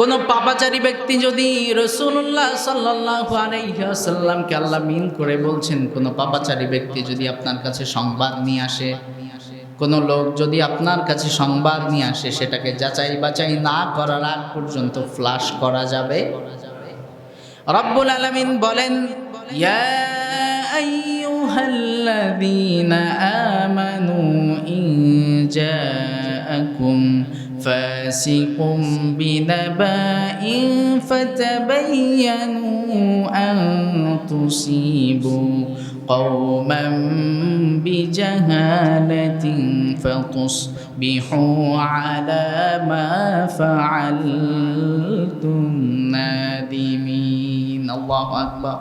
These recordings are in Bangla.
কোন পাপাচারী ব্যক্তি যদি রসুল্লাহ সাল্লাল্লাহু আলাইহি ওয়াসাল্লামকে আল্লাহ মিন করে বলছেন, কোন পাপাচারী ব্যক্তি যদি আপনার কাছে সংবাদ নিয়ে আসে, কোন লোক যদি আপনার কাছে সংবাদ নিয়ে আসে, সেটাকে যাচাই বাছাই না করার আগ পর্যন্ত ফ্লাশ করা যাবে? রব্বুল আলমিন বলেন আমানু জাআকুম ফাসিকুম বিনাবাইন ফাতাবায়ানু আন তুসিবু قوما بجهالة فتصبحوا على ما فعلتم نادمين الله أكبر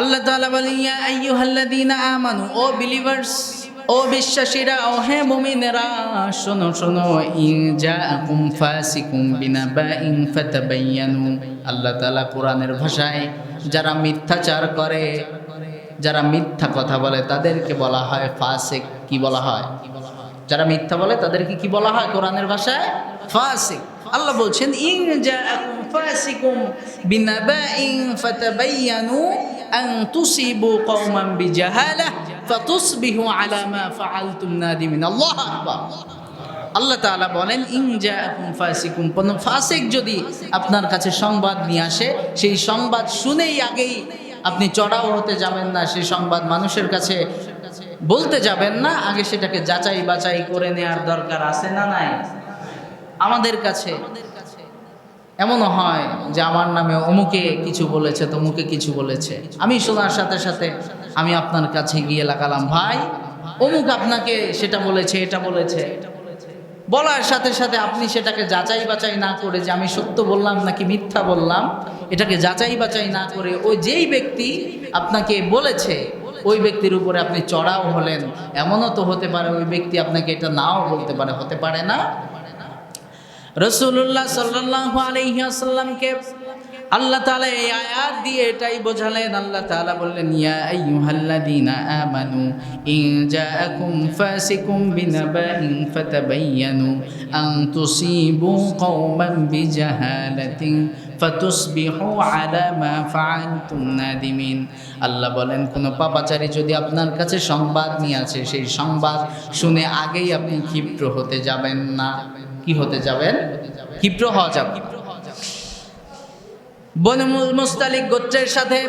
আল্লাহ তাআলা বলেন ইয়া আইয়ুহাল্লাযীনা আমানু ও বিলিভার্স ও বিশ্বাসীরা ও হে মুমিনেরা, শোনো শোনো, ইন জাআকুম ফাসিকুম বিনাবাইন ফাতাবায়ানু আল্লাহ তাআলা কোরআনের ভাষায়, যারা মিথ্যাচার করে, যারা মিথ্যা কথা বলে, তাদেরকে বলা হয় ফাসিক। কি বলা হয়? যারা মিথ্যা বলে, তাদেরকে কি বলা হয় কোরআনের ভাষায়? ফাসিক। আল্লাহ বলছেন, ইন জাআকুম ফাসিকুম বিনাবাইন ফাতাবায়ানু আন তুসিবু কওমান বিজাহালাহ ফাতুসবিহু আলা মা ফাআলতুম নাদিমিন। আল্লাহু আকবার। আল্লাহ তাআলা বলেন, ইন জাআকুম ফাসিকুম কোন ফাসিক যদি আপনার কাছে সংবাদ নিয়ে আসে, সেই সংবাদ শুনেই আগেই আপনি চড়াও হতে যাবেন না, সেই সংবাদ মানুষের কাছে বলতে যাবেন না, আগে সেটাকে যাচাই বাছাই করে নেওয়ার দরকার আছে না নাই? আমাদের কাছে এমনও হয় যে, আমার নামে অমুকে কিছু বলেছে, তমুকে কিছু বলেছে। আমি শোনার সাথে সাথে আমি আপনার কাছে গিয়ে লাগালাম, ভাই, অমুক আপনাকে সেটা বলেছে, এটা বলেছে। বলার সাথে সাথে আপনি সেটাকে যাচাই বাছাই না করে যে আমি সত্য বললাম নাকি মিথ্যা বললাম, এটাকে যাচাই বাছাই না করে ওই যেই ব্যক্তি আপনাকে বলেছে, ওই ব্যক্তির উপরে আপনি চড়াও হলেন। এমনও তো হতে পারে ওই ব্যক্তি আপনাকে এটা নাও বলতে পারে, হতে পারে না। রসুল্লাহ সাল্লাহ আলহিহাসাল্লামকে আল্লাহ তাআলা এই আয়াত দিয়ে এটাই বোঝালেন। আল্লাহ তাআলা বললেন, ইয়া আইয়ুহাল্লাযীনা আমানু, ইন জাআকুম ফাসিকুম বিনাবাইন ফাতাবায়ানু আন তুসিবু কওমান বিজাহালাতিন ফাতুসবিহু আলা মা ফাআলতুম নাদিমিন। আল্লাহ বলেন, কোনো পাপাচারী যদি আপনার কাছে সংবাদ নিয়ে আছে সেই সংবাদ শুনে আগেই আপনি ক্ষিপ্র হতে যাবেন না। কি হতে যাবেন? ক্ষিপ্র হওয়া যাবে। বনমুল মুস্তালিক গোত্রের সাথে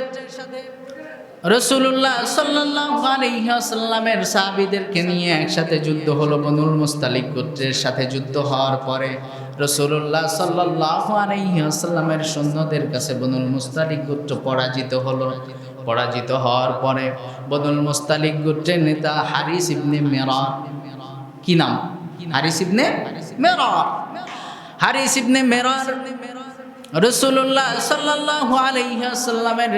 রসুল্লাহ সাল্লামের সাহাবিদেরকে নিয়ে একসাথে যুদ্ধ হলো। বনুল মুস্তালিক গোত্রের সাথে যুদ্ধ হওয়ার পরে রসুল্লাহ সাল্লাহ আলহিহাসাল্লামের সৈন্যদের কাছে বনুল মুস্তালিক গোত্র পরাজিত হলো। পরাজিত হওয়ার পরে বনুল মুস্তালিক গোত্রের নেতা হারিস ইবনে মেরা কি নাম? হারিস ইবনে মেরা হারিস ইবনে মেরার রসুল্লাহ সাল্লাহ আলাইসাল্লামের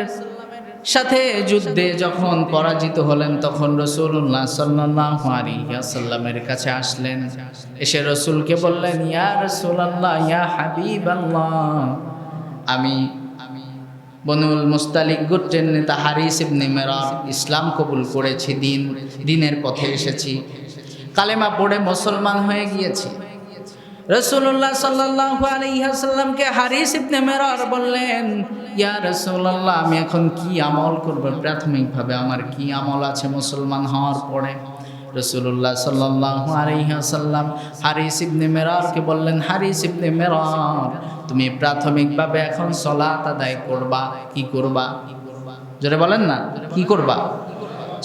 সাথে যুদ্ধে যখন পরাজিত হলেন, তখন রসুল্লাহ সাল্লাহ আলাইসাল্লামের কাছে আসলেন। এসে রসুলকে বললেন, ইয়া রসুল্লাহ ইয়া হাবিব আমি বনুল মুস্তালিক গোত্রের নেতা হারিস ইবনে মেরা ইসলাম কবুল করেছি, দিন, দিনের পথে এসেছি। কালেমা পড়ে মুসলমান হয়ে গিয়েছি। রসুল্লাহ সাল্লাহ আলহিহাসাল্লামকে হারিস ইবনে মেরার বললেন, ইয়া রসুল্লাহ আমি এখন কি আমল করব? প্রাথমিকভাবে আমার কি আমল আছে মুসলমান হওয়ার পরে? রসুল্লাহ সাল্লাহ আলহিহাসাল্লাম হারিস ইবনে মেরারকে বললেন, হারিস ইবনে মেরার, তুমি প্রাথমিকভাবে এখন সলাত আদায় করবা, কি করবা? জোরে বলেন না, কি করবা?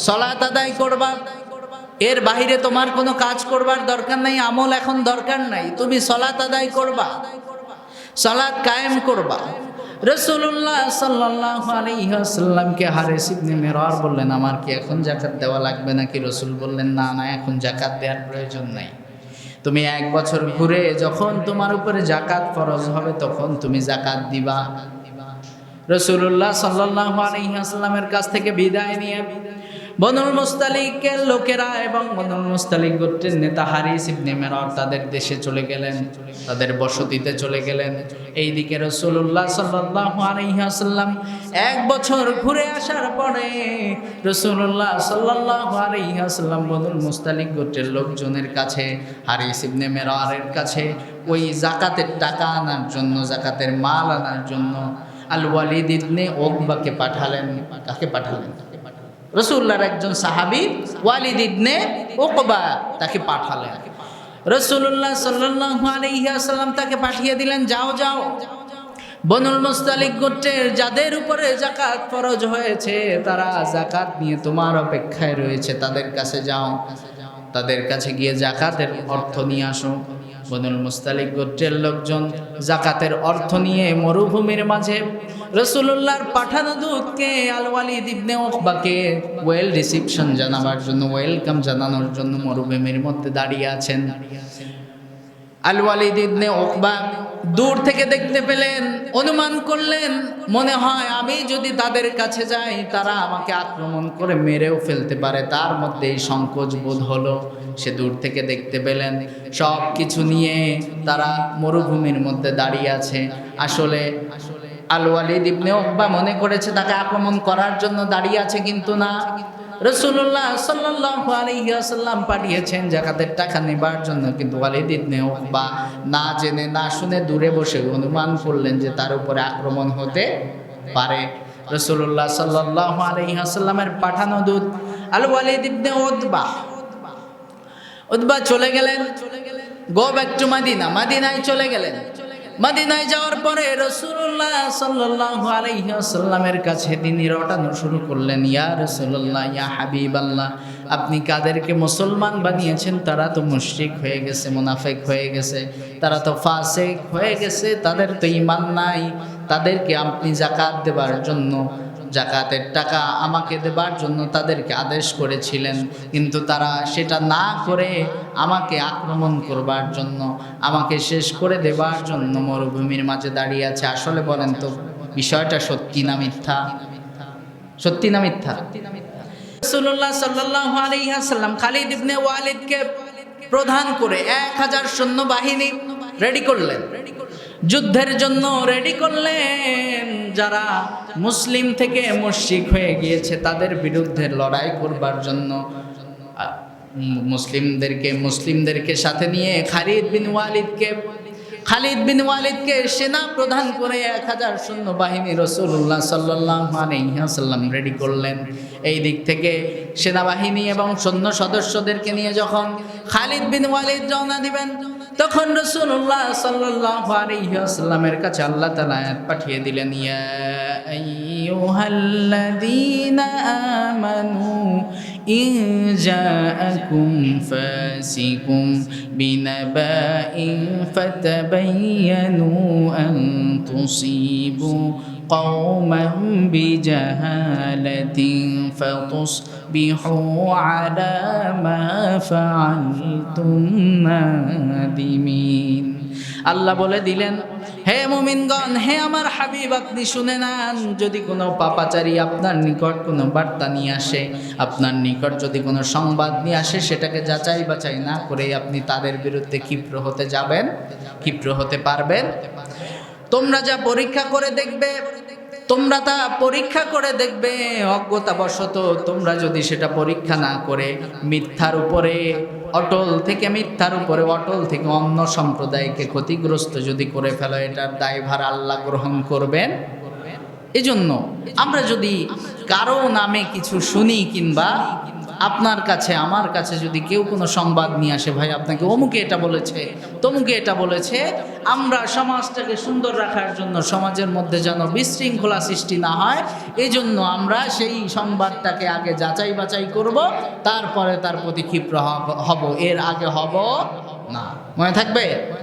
সলাত আদায় করবা। এর বাহিরে তোমার কোনো কাজ করবার দরকার নাই, আমল এখন দরকার নাই। তুমি সলাত আদায় করবা, সলাত কায়েম করবা। রসুল্লাহ সাল্লাহ আলহিহাসাল্লামকে হারে সিবনে মেরর বললেন, আমার কি এখন জাকাত দেওয়া লাগবে নাকি? রসুল বললেন, না না, এখন জাকাত দেওয়ার প্রয়োজন নাই। তুমি এক বছর ঘুরে যখন তোমার উপরে জাকাত ফরজ হবে, তখন তুমি জাকাত দিবা। রসুল্লাহ সাল্লাহ কাছ থেকে বিদায় নিয়ে বনুল মুস্তালিকের লোকেরা এবং বনুল মুস্তালিক গোত্রের নেতা হারিস ইবনে মেরর তাদের দেশে চলে গেলেন, তাদের বসতিতে চলে গেলেন। এইদিকে রসুল্লাহ সাল্লাল্লাহু আলাইহি ওয়াসাল্লাম এক বছর ঘুরে আসার পরে রসুল্লাহ সাল্লাল্লাহু আলাইহি ওয়াসাল্লাম বনুল মুস্তালিক গোত্রের লোকজনের কাছে, হারিস ইবনে মেররের কাছে ওই জাকাতের টাকা আনার জন্য, জাকাতের মাল আনার জন্য আল ওয়ালিদ ইবনে ওকবাকে পাঠালেন, কাকে পাঠালেন? রসুল্লাহর একজন সাহাবি, ওয়ালিদ ইবনে ওকবা তাকে পাঠালেন। রসুল্লাহ সাল্লাল্লাহু আলাইহি ওয়াসাল্লাম তাকে পাঠিয়ে দিলেন, যাও যাও। বনুল মুস্তালিক গোত্রের যাদের উপরে জাকাত ফরজ হয়েছে, তারা জাকাত নিয়ে তোমার অপেক্ষায় রয়েছে। তাদের কাছে যাও, তাদের কাছে গিয়ে জাকাতের অর্থ নিয়ে আসো। বনুল মুস্তালিক গোত্রের লোকজন জাকাতের অর্থ নিয়ে মরুভূমির মাঝে রসুল্লাহর পাঠানো দূতকে আলওয়ালি দিবনে ওকবাকে ওয়েল রিসিপশন জানাবার জন্য ওয়েলকাম জানানোর জন্য মরুভূমির মধ্যে দাঁড়িয়ে আছেন। আলওয়ালি দিবনে ওকবা দূর থেকে দেখতে পেলেন, অনুমান করলেন, মনে হয় আমি যদি তাদের কাছে যাই, তারা আমাকে আক্রমণ করে মেরেও ফেলতে পারে। তার মধ্যে এই সংকোচ বোধ হলো, সে দূর থেকে দেখতে পেলেন। সব কিছু নিয়ে তারা মরুভূমির মধ্যে দাঁড়িয়ে আছে। আসলে আল ওয়ালিদ ইবনে ওকবা মনে করেছে, তাকে আক্রমণ করার জন্য দাঁড়িয়ে আছে কিন্তু না। রসুল্লাহ সাল্লাল্লাহু আলাইহি পাঠিয়েছেন জাকাতের টাকা নেবার জন্য, কিন্তু ওয়ালিদ ইবনে উকবা না জেনে, না শুনে দূরে বসে অনুমান করলেন যে তার উপরে আক্রমণ হতে পারে। রসুল্লাহ সাল্লাল্লাহু আলাইহি ওয়াসাল্লামের পাঠানো দূত Al Walid ibn Utba Utba চলে গেলেন। Go back to Medina. মাদিনায় চলে গেলেন। মাদিনায় যাওয়ার পরে রসুল্লাহ সাল্লাহ আলাইহি ওয়াসাল্লামের কাছে তিনি রটানো শুরু করলেন, ইয়া রসুল্লাহ ইয়া হাবিব আল্লাহ আপনি কাদেরকে মুসলমান বানিয়েছেন? তারা তো মুশরিক হয়ে গেছে, মুনাফেক হয়ে গেছে, তারা তো ফাসেক হয়ে গেছে, তাদের তো ইমান নাই, তাদেরকে আপনি জাকাত দেবার জন্য জাকাতের টাকা আমাকে দেবার জন্য তাদেরকে আদেশ করেছিলেন। কিন্তু তারা সেটা না করে আমাকে আক্রমণ করবার জন্য, আমাকে শেষ করে দেবার জন্য মরুভূমির মাঝে দাঁড়িয়ে আছে। আসলে বলেন তো, বিষয়টা সত্যি না মিথ্যা? সত্যি না মিথ্যা? প্রধান করে এক হাজার সৈন্য বাহিনী রেডি করলেন। যুদ্ধের জন্য রেডি করলেন। যারা মুসলিম থেকে মুশরিক হয়ে গিয়েছে, তাদের বিরুদ্ধে লড়াই করবার জন্য। মুসলিমদেরকে মুসলিমদেরকে সাথে নিয়ে খালিদ বিন ওয়ালিদকে, খালিদ বিন ওয়ালিদকে সেনা প্রধান করে এক হাজার সৈন্য বাহিনী রসুল্লাহ সাল্লাম রেডি করলেন। এই দিক থেকে সেনাবাহিনী এবং সৈন্য সদস্যদেরকে নিয়ে যখন খালিদ বিন ওয়ালিদ রওনা দিবেন তখন রসুল্লাহ সাল্লামের কাছে আল্লাহ তালা আয়াত পাঠিয়ে দিলেন ইয়া আইয়ুহাল্লাযীনা আমানু إن جاءكم فاسق بنبأ فتبينوا أن تصيبوا قوما بجهالة فتصبحوا على ما فعلتم نادمين আল্লাহ বলে দিলেন হে মুমিনগণ হে আমার হাবিব আপনি শুনে নেন যদি কোনো পাপাচারী আপনার নিকট কোনো বার্তা নিয়ে আসে আপনার নিকট যদি কোনো সংবাদ নিয়ে আসে সেটাকে যাচাই বাছাই না করে আপনি তাদের বিরুদ্ধে ক্ষিপ্র হতে যাবেন ক্ষিপ্র হতে পারবেন তোমরা যা পরীক্ষা করে দেখবে, তোমরা তা পরীক্ষা করে দেখবে। অজ্ঞতাবশত তোমরা যদি সেটা পরীক্ষা না করে মিথ্যার উপরে, অটল থেকে মিথ্যার উপরে, অটল থেকে অন্য সম্প্রদায়কে ক্ষতিগ্রস্ত যদি করে ফেলো, এটার দায়ভার আল্লাহ গ্রহণ করবেন। এজন্য আমরা যদি কারও নামে কিছু শুনি কিংবা আপনার কাছে, আমার কাছে যদি কেউ কোনো সংবাদ নিয়ে আসে, ভাই, আপনাকে অমুকে এটা বলেছে, তমুকে এটা বলেছে, আমরা সমাজটাকে সুন্দর রাখার জন্য, সমাজের মধ্যে যেন বিশৃঙ্খলা সৃষ্টি না হয় এই জন্য আমরা সেই সংবাদটাকে আগে যাচাই বাছাই করব, তারপরে তার প্রতি ক্ষিপ্র হব- এর আগে হব না। মনে থাকবে?